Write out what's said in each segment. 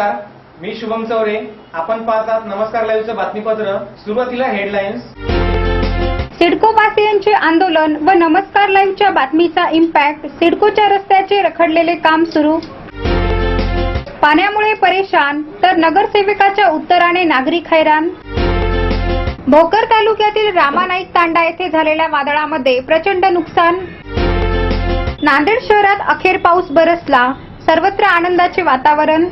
नमस्कार मी शुभम चौरे. आपण पाहतात नमस्कार लाईव्हचं बातमीपत्र. सुरुवातीला हेडलाईन्स सिडकोवासियांचे आंदोलन व नमस्कार लाईव्हच्या बातमीचा इम्पॅक्ट सिडकोच्या रस्त्याचे रखडलेले काम सुरू. पाण्यामुळे परेशान तर नगरसेविकाच्या उत्तराने नागरिक हैराण. भोकर तालुक्यातील रामानाईक तांडा येथे झालेल्या वादळामध्ये प्रचंड नुकसान. नांदेड शहरात अखेर पाऊस बरसला. सर्वत्र आनंदाचे वातावरण.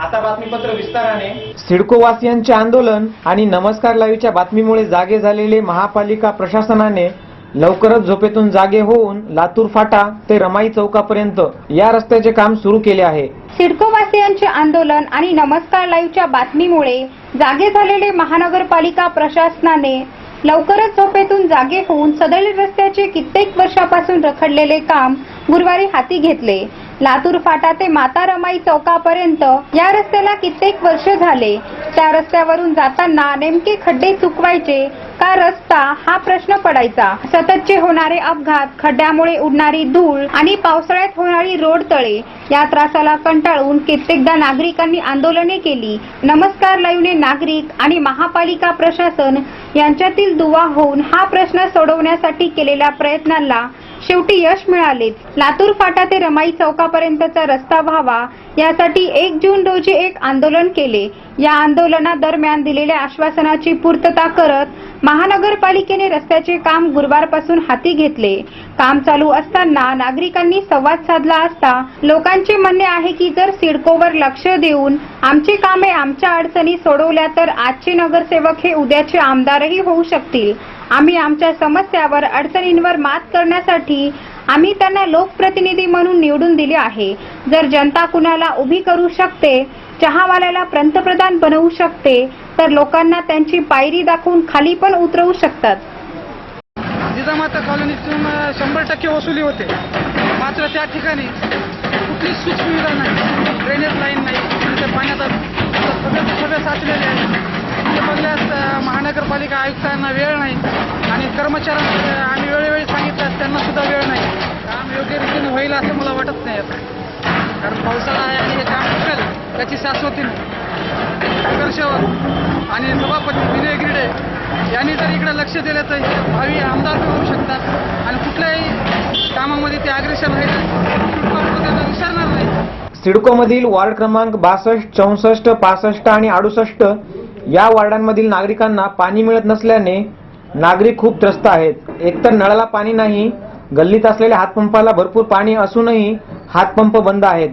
आता बातमीपत्र विस्ताराने. सिडको वासियांचे आंदोलन आणि नमस्कार लाईव्हच्या बातमीमुळे जागे झालेले महापालिका प्रशासनाने लवकरच झोपेतून जागे होऊन लातूर फाटा ते रमाई चौकापर्यंत या रस्त्याचे काम सुरू केले आहे. सिडको वासियांचे आंदोलन आणि नमस्कार लाईव्हच्या बातमीमुळे जागे झालेले महानगरपालिका प्रशासनाने लवकरच झोपेतून जागे होऊन सदरील रस्त्याचे कित्येक वर्षापासून रखडलेले काम गुरुवारी हाती घेतले. लातूर फाटा ते माता रमाई चौकापर्यंत या रस्त्याला कित्येक वर्ष झाले. त्या रस्त्यावरून जाताना नेमके खड्डे चुकवायचे का रस्ता हा प्रश्न पडायचा? सततचे होणारे अपघात खड्ड्यामुळे उडणारी धूळ आणि पावसाळ्यात होणारी रोड तळे या त्रासाला कंटाळून कित्येकदा नागरिकांनी आंदोलने केली. नमस्कार लाईव्हने नागरिक आणि महापालिका प्रशासन यांच्यातील दुवा होऊन हा प्रश्न सोडवण्यासाठी केलेल्या प्रयत्नांना शेवटी यश मिळाले लातूर फाटा ते रमाई चौकापर्यंतचा रस्ता व्हावा यासाठी एक जून रोजी एक आंदोलन केले. या आंदोलनादरम्यान दिलेल्या आश्वासनाची पूर्तता करत महानगरपालिकेने रस्त्याचे काम गुरुवारपासून हाती घेतले. काम चालू असताना नागरिकांनी संवाद साधला असता लोकांचे म्हणणे आहे की जर सिडकोवर लक्ष देऊन आमची कामे आमच्या अडचणी सोडवल्या तर आजचे नगरसेवक हे उद्याचे आमदारही होऊ शकतील. आम्ही आमच्या समस्यावर अडचणींवर मात करण्यासाठी आम्ही त्यांना लोकप्रतिनिधी म्हणून निवडून दिले आहे. जर जनता कुणाला उभी करू शकते चहावाल्याला पंतप्रधान बनवू शकते तर लोकांना त्यांची पायरी दाखवून खाली पण उतरवू शकतात. जिजामाता कॉलनीतून शंभर टक्के वसुली होते. मात्र त्या ठिकाणी कुठलीच सुखसुविधा नाही. ड्रेनेज लाईन नाही. तिथे पाण्याचा सगळे सगळे साचलेले आहे. तिथे बघल्यास महानगरपालिका आयुक्तांना वेळ नाही आणि कर्मचाऱ्यांना आम्ही वेळोवेळी सांगितल्यास त्यांना सुद्धा वेळ नाही. काम योग्य रीतीने होईल असं मला वाटत नाही आता. कारण पावसाळा आहे आणि त्याची शाश्वती नाही नगरसेवक आणि सभापती विनय गिरडे यांनी जर इकडे लक्ष दिलं तर भावी आमदार बी होऊ शकतात. आणि कुठल्याही कामामध्ये ते अग्रेसर राहिले विसरणार नाही. सिडकोमधील वार्ड क्रमांक बासष्ट चौसष्ट पासष्ट आणि अडुसष्ट या वार्डांमधील नागरिकांना पाणी मिळत नसल्याने नागरिक खूप त्रस्त आहेत. एकतर नळाला पाणी नाही गल्लीत असलेल्या हातपंपाला भरपूर पाणी असूनही हातपंप बंद आहेत.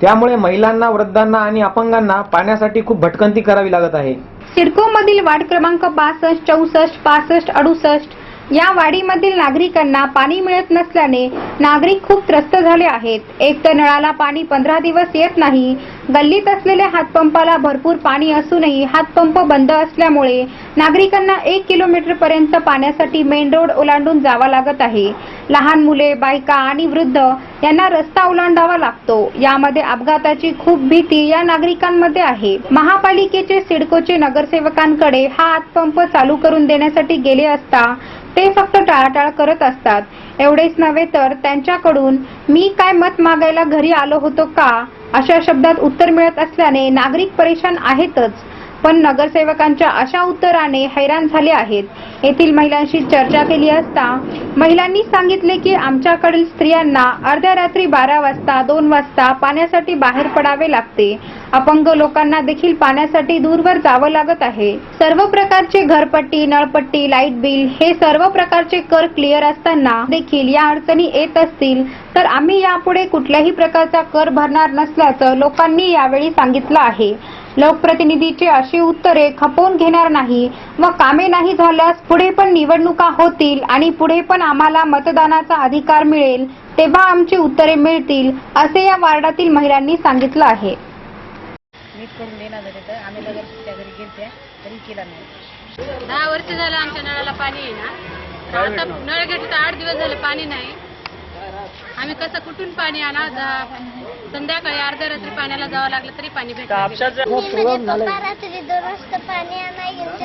त्यामुळे महिलांना वृद्धांना आणि अपंगांना पाण्यासाठी खूप भटकंती करावी लागत आहे. सिडको मधील वार्ड क्रमांक बासष्ट चौसष्ट पासष्ट अडुसष्ट या वाडीमधील नागरिकांना पाणी मिळत नसल्याने नागरिक खूप त्रस्त झाले आहेत. एक तर नळाला पाणी पंधरा दिवस येत नाही गल्लीत असलेल्या हातपंपाला भरपूर पाणी असूनही हातपंप बंद असल्यामुळे नागरिकांना एक किलोमीटर पर्यंत पाण्यासाठी मेन रोड ओलांडून जावा लागत आहे. लहान मुले बायका आणि वृद्ध यांना रस्ता ओलांडावा लागतो. यामध्ये अपघाताची खूप भीती या नागरिकांमध्ये आहे. महापालिकेचे सिडकोचे नगरसेवकांकडे हा हातपंप चालू करून देण्यासाठी गेले असता ते फक्त टाळाटाळ करत असतात. एवढेच नव्हे तर त्यांच्याकडून मी काय मत मागायला घरी आलो होतो का? अशा शब्दात उत्तर मिळत असल्याने नागरिक परेशान आहेतच. पण नगरसेवकांच्या अशा उत्तराने हैराण झाले आहेत. येथील महिलांशी चर्चा केली असता महिलांनी सांगितले की आमच्याकडील स्त्रियांना अर्ध्या रात्री बारा वाजता दोन वाजता पाण्यासाठी बाहेर पडावे लागते. अपंग लोकांना देखील पाण्यासाठी दूरवर जावं लागत आहे. सर्व प्रकारचे घरपट्टी नळपट्टी लाइट बिल हे सर्व प्रकारचे कर क्लिअर असताना देखील या अडचणी येत असतील तर आम्ही यापुढे कुठल्याही प्रकारचा कर भरणार नसल्याचं लोकांनी यावेळी सांगितलं आहे. लोकप्रतिनिधीची अशी उत्तरे खपवून घेणार नाही व कामे नाही झाल्यास पुढे पण निवडणुका होतील आणि पुढे पण आम्हाला मतदानाचा अधिकार मिळेल तेव्हा आमची उत्तरे मिळतील असे या वार्डातील महिलांनी सांगितलं आहे. नीट करून देणार होते तर आम्ही लगेच त्या घरी गेलते तरी केला नाही. दहा वर्ष झालं आमच्या नळाला पाणी आहे ना. आता नळ घेतलं तर आठ दिवस झाले पाणी नाही. आम्ही कसं कुठून पाणी आणा? संध्याकाळी अर्ध्या रात्री पाण्याला जावं लागलं तरी पाणी भेटत. म्हणजे रात्री दोन वाजता पाणी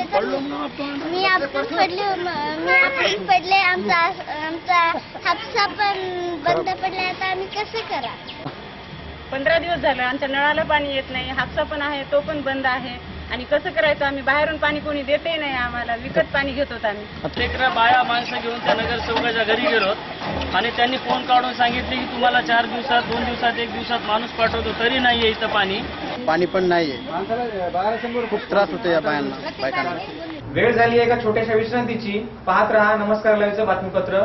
तर मी आपण पडले मी आपण पडले आमचा आमचा हापसा पण बंद पडला आता आम्ही कसं करा पंधरा दिवस झालं आमच्या नळाला पाणी येत नाही हापसा पण आहे तो पण बंद आहे. आणि कसं करायचं? आम्ही बाहेरून पाणी कोणी देते नाही आम्हाला विकत पाणी घेत होतो आम्ही. प्रत्येक बाया माणसं घेऊन त्या नगरसेवकाच्या घरी गेलो आणि त्यांनी फोन काढून सांगितले की तुम्हाला चार दिवसात दोन दिवसात एक दिवसात माणूस पाठवतो तरी नाहीये इथं पाणी. पाणी पण नाहीये. खूप त्रास होतो या बायांना बायकांना. वेळ झाली आहे एका छोट्याशा विश्रांतीची? पाहत रहा नमस्कार लाईव्हचं बातमीपत्र.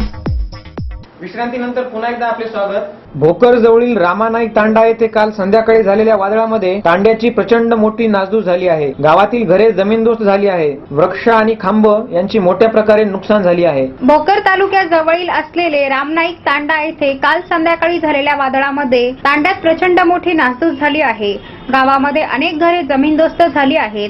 विश्रांतीनंतर पुन्हा एकदा आपले स्वागत. भोकर जवळील रामानाईक तांडा येथे काल संध्याकाळी झालेल्या वादळामध्ये तांड्याची प्रचंड मोठी नासधूस झाली आहे. गावातील घरे जमीनदोस्त झाली आहे. वृक्ष आणि खांब यांची मोठ्या प्रकारे नुकसान झाली आहे. भोकर तालुक्याजवळील असलेले रामनाईक तांडा येथे काल संध्याकाळी झालेल्या वादळामध्ये तांड्यात प्रचंड मोठी नासधूस झाली आहे. गावामध्ये अनेक घरे जमीनदोस्त झाली आहेत.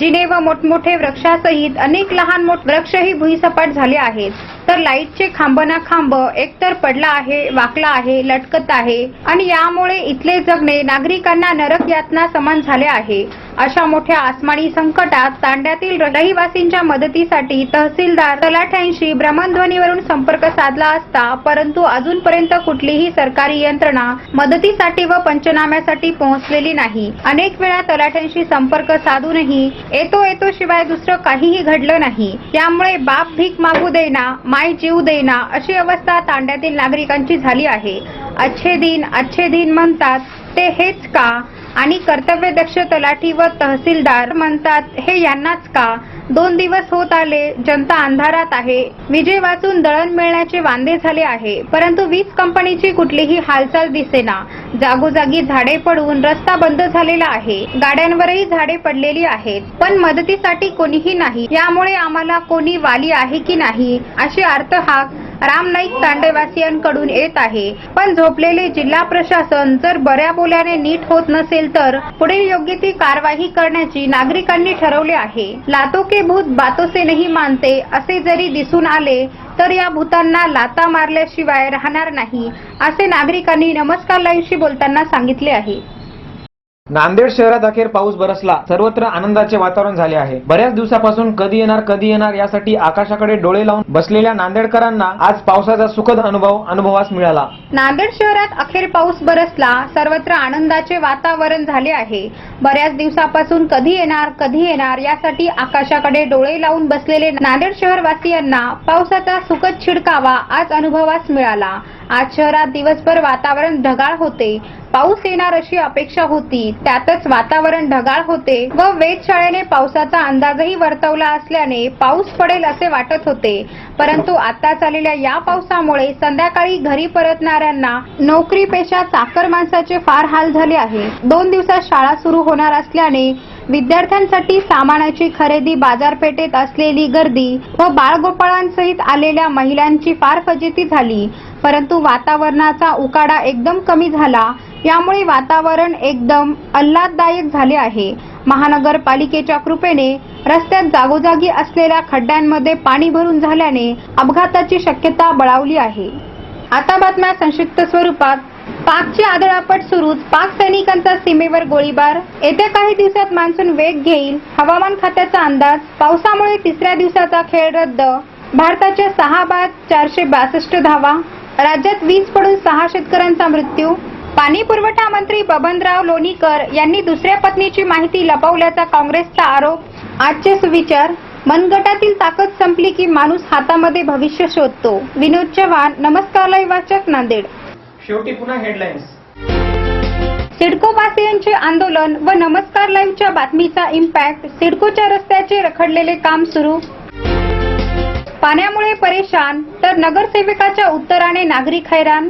जिने व मोठमोठे वृक्षासहित अनेक लहान मोठ वृक्षही भुईसपाट झाले आहेत. तर लाईटचे खांब ना खांब एकतर पडला आहे वाकला आहे लटकत आहे आणि यामुळे इथले जगणे नागरिकांना नरक यातना समान झाले आहे. अशा मोठ्या आसमानी संकटात तांड्यातील रहिवासींच्या मदतीसाठी तहसीलदार तलाठ्यांशी भ्रमणध्वनीवरून संपर्क साधला असता परंतु अजूनपर्यंत कुठलीही सरकारी यंत्रणा मदतीसाठी व पंचनाम्यासाठी पोहोचलेली नाही. अनेक वेळा तलाठ्यांशी संपर्क साधूनही येतो येतो शिवाय दुसरं काहीही घडलं नाही. त्यामुळे बाप भीक मागू देना माय जीव देना अशी अवस्था तांड्यातील नागरिकांची झाली आहे. अच्छे दिन अच्छे दिन म्हणतात ते हेच का? आणि कर्तव्यदक्ष तलाठी व तहसीलदार म्हणतात हे यांनाच का? दोन दिवस होत आले जनता अंधारात आहे. विजय वाचून दळण मिळण्याचे वांदे झाले आहे. परंतु वीज कंपनीची कुठलीही हालचाल दिसेना. जागोजागी झाडे पडून रस्ता बंद झालेला आहे. गाड्यांवरही झाडे पडलेली आहेत. पण मदतीसाठी कोणीही नाही. यामुळे आम्हाला कोणी वाली आहे की नाही? अशी अर्थहाक राम नाईक तांडेवासियांकडून येत आहे. पण झोपलेले जिल्हा प्रशासन जर बऱ्या बोल्याने नीट होत नसेल तर पुढील योग्य ती कारवाई करण्याची नागरिकांनी ठरवले आहे. लातो के भूत बातो से मानते असे जरी दिसून आले तर या भूतांना लाता मारल्याशिवाय राहणार नाही असे नागरिकांनी नमस्कार लाईव्हशी बोलताना सांगितले आहे. नांदेड शहरात अखेर पाऊस बरसला सर्वत्र आनंदाचे वातावरण झाले आहे. बऱ्याच दिवसापासून कधी येणार कधी येणार यासाठी आकाशाकडे डोळे लावून बसलेल्या नांदेडकरांना आज पावसाचा सुखद अनुभव अनुभवास मिळाला. नांदेड शहरात अखेर पाऊस बरसला सर्वत्र आनंदाचे वातावरण झाले आहे. बऱ्याच दिवसापासून कधी येणार कधी येणार यासाठी आकाशाकडे डोळे लावून बसलेले नांदेड शहरवासियांना पावसाचा सुखद छिडकावा आज अनुभवास मिळाला. आज शहरात दिवसभर वातावरण ढगाळ होते. पाऊस येणार अशी अपेक्षा होती. त्यातच वातावरण ढगाळ होते व वेधशाळेने पावसाचा अंदाजही वर्तवला असल्याने पाऊस पडेल असे वाटत होते. परंतु आता चाललेल्या या पावसामुळे संध्याकाळी घरी परतणाऱ्यांना नोकरी पेशा चाकर माणसाचे फार हाल झाले आहे. दोन दिवसात शाळा सुरू होणार असल्याने विद्यार्थ्यांसाठी सामानाची खरेदी बाजारपेठेत असलेली गर्दी व बाळगोपाळांसहित आलेल्या महिलांची फार फजिती झाली. परंतु वातावरणाचा उकाडा एकदम कमी झाला. यामुळे वातावरण एकदम आल्हाददायक झाले आहे. महानगरपालिकेच्या कृपेने रस्त्यात जागोजागी असलेल्या खड्ड्यांमध्ये पाणी भरून झाल्याने अपघाताची शक्यता बळावली आहे. आता बातम्या संक्षिप्त स्वरूपात. पाकची आदळापट सुरूच पाक सैनिकांचा सीमेवर गोळीबार. येत्या काही दिवसात मान्सून वेग घेईल. हवामान खात्याचा अंदाज. पावसामुळे तिसऱ्या दिवसाचा खेळ रद्द. भारताच्या सहा बाद चारशे बासष्ट धावा. राज्यात वीज पडून सहा शेतकऱ्यांचा मृत्यू. पाणी पुरवठा मंत्री बबनराव लोणीकर यांनी दुसऱ्या पत्नीची माहिती लपवल्याचा काँग्रेसचा आरोप. आजचे सुविचार मनगटातील ताकद संपली की माणूस हातामध्ये भविष्य शोधतो. विनोद चव्हाण नमस्कार लाईव्ह वाचक नांदेड. शेवटी पुन्हा हेडलाईन्स सिडको वासियांचे आंदोलन व नमस्कार लाईव्हच्या बातमीचा इम्पॅक्ट सिडकोच्या रस्त्याचे रखडलेले काम सुरू. पाण्यामुळे परेशान तर नगरसेविकाच्या उत्तराने नागरिक हैराण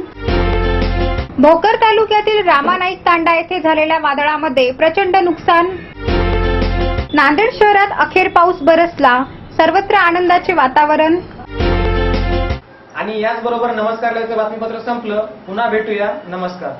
भोकर तालुक्यातील रामानाईक तांडा येथे झालेल्या वादळामध्ये प्रचंड नुकसान. नांदेड शहरात अखेर पाऊस बरसला. सर्वत्र आनंदाचे वातावरण. आणि याचबरोबर नमस्कार बातमीपत्र संपलं. पुन्हा भेटूया. नमस्कार.